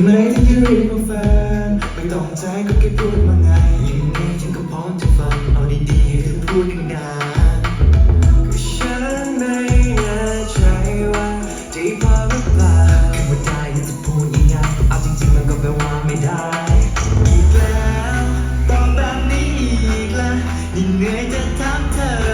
ำไมถึงยืนมาฟังไม่ต้องใจก็แค่พูดมาไงยังไงฉันก็พร้อมจะฟังเอาดีๆให้เธอพูดกันนะก็ฉันไม่แน่ใจว่าดีพอหรือเปล่าคำว่าได้จะพูดยังไเอาจริงๆมันก็แปลว่าไม่ได้ อีกแล้วตอบแบบนี้อีกแล้วยังไงจะถามเธอ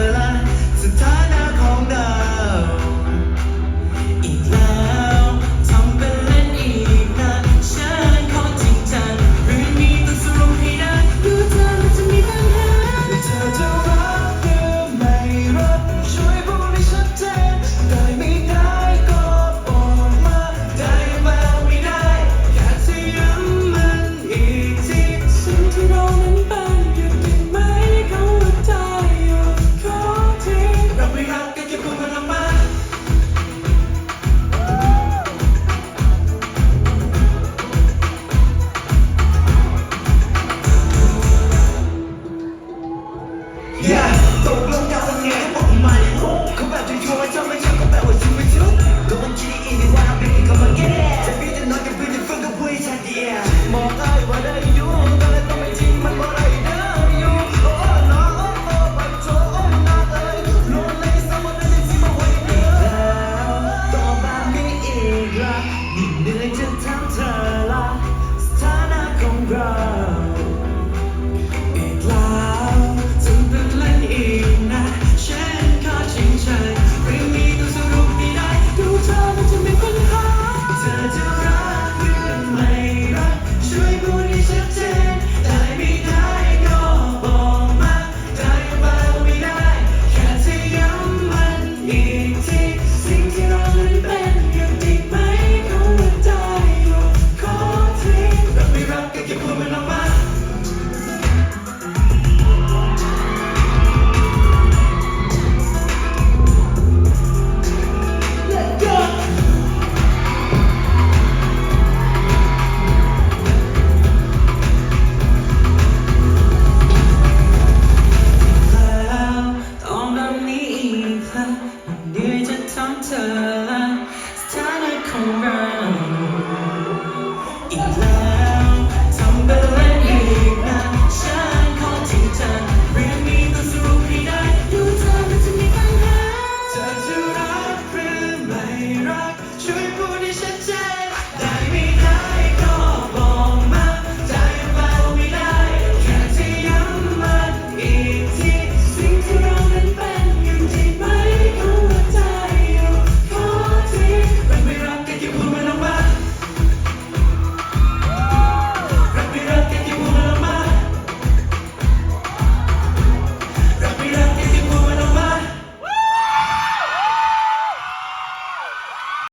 fuga